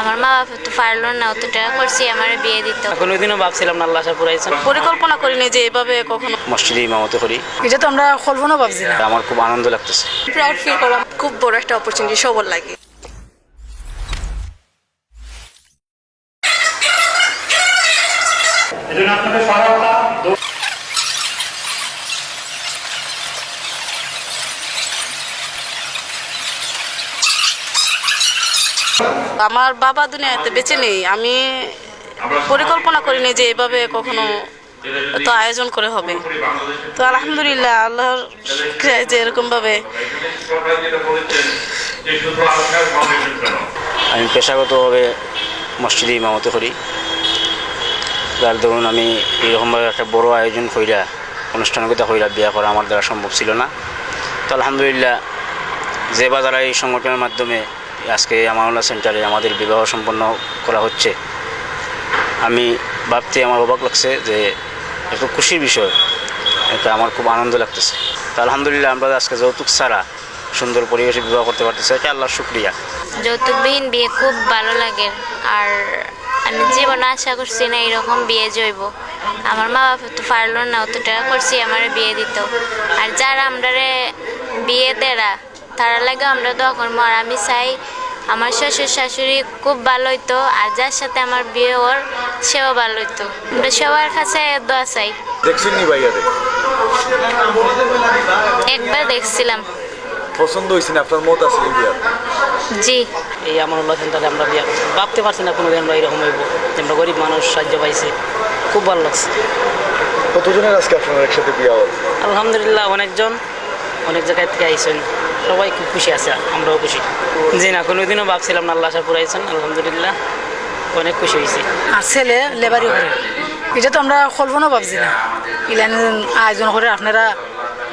আমার মা বাবা তো পারল না অত টাকা করছি আমার বিয়ে দিত। কোনোদিনও ভাবছিলাম না আল্লাহ আশা পুরাইছেন পরিকল্পনা করিনি যে এভাবে কখনো মসজিদে ইমামতি করি। এটা তো আমরা কল্পনা ভাবছি। না আমার খুব আনন্দ লাগতেছে। প্রাউড ফিল করলাম। খুব বড় একটা অপরচুনিটি সবার লাগে। আমার বাবা দুনিয়াতে বেঁচে নেই। আমি পরিকল্পনা করিনি যে এভাবে কখনো তো আয়োজন করে হবে। তো আলহামদুলিল্লাহ, আল্লাহর যে এরকম ভাবে আমি পেশাগতভাবে মসজিদে ইমামতি করি। যার ধরুন আমি এরকমভাবে একটা বড় আয়োজন কইরা অনুষ্ঠানগতা কইরা বিয়া করা আমার দ্বারা সম্ভব ছিল না। তো আলহামদুলিল্লাহ, যে বা যারা এই সংগঠনের মাধ্যমে আজকে আমানুল্লাহ সেন্টারে আমাদের বিবাহ সম্পন্ন করা হচ্ছে। আমি ভাবতে আমার অবাক লাগছে যে একটু খুশির বিষয়। এটা আমার খুব আনন্দ লাগতেছে। তো আলহামদুলিল্লাহ আমরা আজকে যৌতুক ছাড়া সুন্দর পরিবেশে বিবাহ করতে পারতেছি। এটা আল্লাহর শুক্রিয়া। যৌতুকবিহীন বিয়ে খুব ভালো লাগে। আর আমি জীবনে আশা করছি না এরকম বিয়ে জইব। আমার মা বাবা তো পারল না, অত টাকা করছি আমার বিয়ে দিত। আর যারা আমরা বিয়ে দেরা, তারা লাগে আমরা দোয়া করব। আর আমি চাই আমার শ্বশুর শাশুড়ি খুব ভালো হইতো আর যার সাথে আমার বিয়ে ওর সেও ভালো হইতো। সবার কাছে দোয়া চাই। ভাইয়ারে? একবার দেখছিলাম। পছন্দ হয়েছে না? আপনার মত আছে বিয়ার জি। এই আমার আমানুল্লাহ সেন্টারে আমরা বিয়া ভাবতে পারছি না কোনোদিন আমরা এরকম হইব আমরা গরিব মানুষ সাহায্য পাইছি। খুব ভালো লাগছে। কতজনের আজকে আপনার একসাথে বিয়া হল আলহামদুলিল্লাহ অনেকজন। অনেক জায়গায় থেকে আইসেন সবাই খুব খুশি আছে আমরাও খুশি। জি না কোনোদিনও ভাবছিলাম না আল্লাহ আশা পুরাইছেন আলহামদুলিল্লাহ অনেক খুশি হয়েছি। আর ছেলে লেবারি করে। এটা তো আমরা কল্পনাও ভাবছি না। ইলান আয়োজন করে আপনারা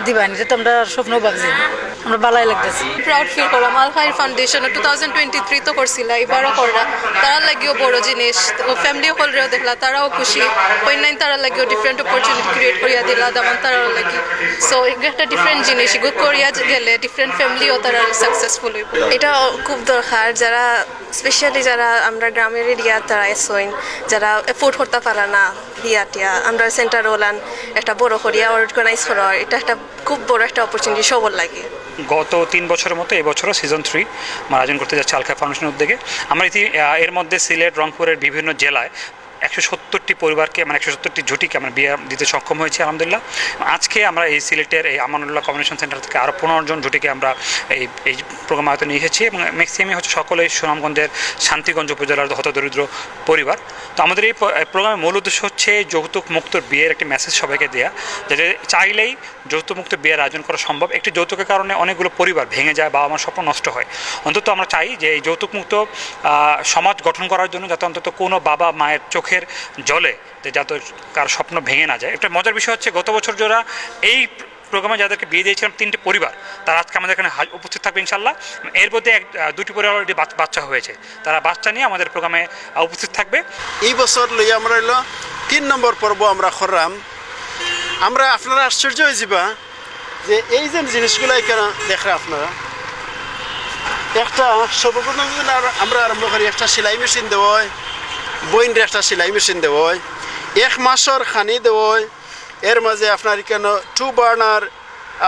দিবেন এটা তো আমরা স্বপ্নও ভাবছি না। আমরা ভালাই লাগতেছে। প্রাউড ফিল করলাম Al Khair foundation two thousand twenty three তো করছিল এবারও কররা তারা লাগিও বড় জিনিস ও ফ্যামিলি হলরেও দেখলা তারাও খুশি। অন্যান্য তারা লাগিও ডিফারেন্ট অপরচুনিটি ক্রিয়েট করিয়া দিলা যেমন তারাও লাগি। সো এগুলো একটা ডিফারেন্ট জিনিস। এগুলো করিয়া গেলে ডিফারেন্ট ফ্যামিলিও তারা সাকসেসফুল হইব। এটা খুব দরকার যারা স্পেশালি যারা আমরা গ্রামের এরিয়া তারা এসোইন যারা এফোর্ড করতে পারে না বিয়া টিয়া আমরা সেন্টার ওলান একটা বড় করিয়া অর্গানাইজ করা এটা একটা খুব বড় একটা অপরচুনিটি সবার লাগে। গত তিন বছরের মতো এবছরও সিজন থ্রি আয়োজন করতে যাচ্ছি আলখা ফাউন্ডেশনের উদ্যোগে। আমরা ইতি এর মধ্যে সিলেট, রংপুরের বিভিন্ন জেলায় একশো সত্তরটি পরিবারকে মানে একশো সত্তরটি ঝুটিকে আমরা বিয়ে দিতে সক্ষম হয়েছি আলহামদুলিল্লাহ। আজকে আমরা এই সিলেটের এই আমানুল্লাহ কমিউনিকেশন সেন্টার থেকে আরও পনেরো জন জুটিকে আমরা এই এই প্রোগ্রাম আয়তে নিয়ে এসেছি এবং ম্যাক্সিমামই হচ্ছে সকলেই সুনামগঞ্জের শান্তিগঞ্জ উপজেলার হতদরিদ্র পরিবার। তো আমাদের এই প্রোগ্রামের মূল উদ্দেশ্য হচ্ছে যৌতুক মুক্ত বিয়ের একটি মেসেজ সবাইকে দেওয়া যাতে চাইলেই যৌতুক মুক্ত বিয়ের আয়োজন করা সম্ভব। একটি যৌতুকের কারণে অনেকগুলো পরিবার ভেঙে যায় বাবা মার স্বপ্ন নষ্ট হয়। অন্তত আমরা চাই যে এই যৌতুকমুক্ত আহ, সমাজ গঠন করার জন্য যাতে অন্তত কোনো বাবা মায়ের চোখের জলে যে যাতে কার স্বপ্ন ভেঙে না যায়। একটা মজার বিষয় হচ্ছে গত বছর যারা এই প্রোগ্রামে যাদেরকে বিয়ে দিয়েছিলাম তিনটে পরিবার, তারা আজকে আমাদের এখানে উপস্থিত থাকবে ইনশাল্লাহ এর মধ্যে এক দুটি পরিবার অলরেডি বাচ্চা হয়েছে। তারা বাচ্চা নিয়ে আমাদের প্রোগ্রামে উপস্থিত থাকবে। এই বছর লই আমরা হইল তিন নম্বর পর্ব আমরা করলাম। আমরা আপনারা আশ্চর্য হয়ে যাবা যে এই যে জিনিসগুলো এখানে দেখরা আপনারা। একটা সর্বপ্রথম আমরা আরম্ভ করি, একটা সেলাই মেশিন দেওয়া হয় বইনরে একটা সেলাই মেশিন দেওয়া এক মাসের খানি দেওয়া এর মাঝে আপনার এখানে টু বার্নার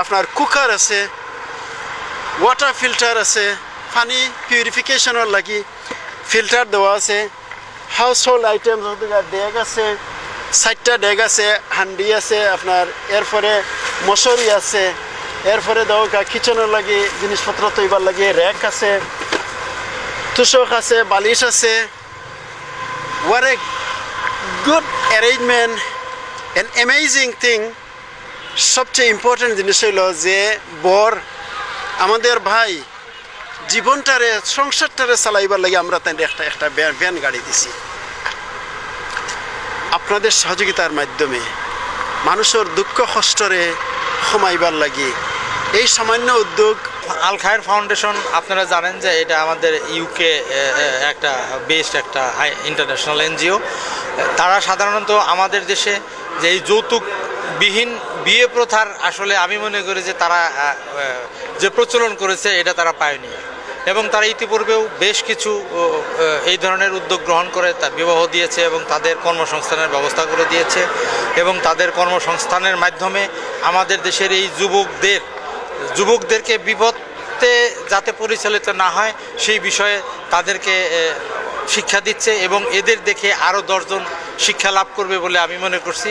আপনার কুকার আছে, ওয়াটার ফিল্টার আছে, পানি পিউরিফিকেশনের লাগি ফিল্টার দেওয়া আছে হাউস হোল্ড আইটেম ডেগ আছে চারটা ডেগ আছে হান্ডি আছে আপনার এরপরে মশারি আছে এরপরে দেওয়া কিচেনের লাগি জিনিসপত্র তৈবার লাগে র্যাক আছে তুষক আছে, বালিশ আছে what a good arrangement. An amazing thing. সবচেয়ে ইম্পর্টেন্ট জিনিস হইল যে বর আমাদের ভাই জীবনটারে, সংসারটারে চালাইবার লাগে আমরা তাই একটা একটা ভ্যান গাড়ি দিছি। আপনাদের সহযোগিতার মাধ্যমে মানুষের দুঃখ কষ্টরে কমাইবার লাগি। এই সামান্য উদ্যোগ আল খায়ের ফাউন্ডেশন, আপনারা জানেন যে এটা আমাদের ইউকে একটা বেস্ট একটা হাই ইন্টারন্যাশনাল এনজিও তারা সাধারণত আমাদের দেশে যে এই যৌতুকবিহীন বিয়ে প্রথার আসলে আমি মনে করি যে তারা যে প্রচলন করেছে, এটা তারা পায়নি। এবং তারা ইতিপূর্বেও বেশ কিছু এই ধরনের উদ্যোগ গ্রহণ করে, তার বিবাহ দিয়েছে এবং তাদের কর্মসংস্থানের ব্যবস্থা করে দিয়েছে। এবং তাদের কর্মসংস্থানের মাধ্যমে আমাদের দেশের এই যুবকদের যুবকদেরকে বিপদে যাতে পরিচালিত না হয়, সেই বিষয়ে তাদেরকে শিক্ষা দিচ্ছে এবং এদের দেখে আরও দশজন শিক্ষা লাভ করবে বলে আমি মনে করছি।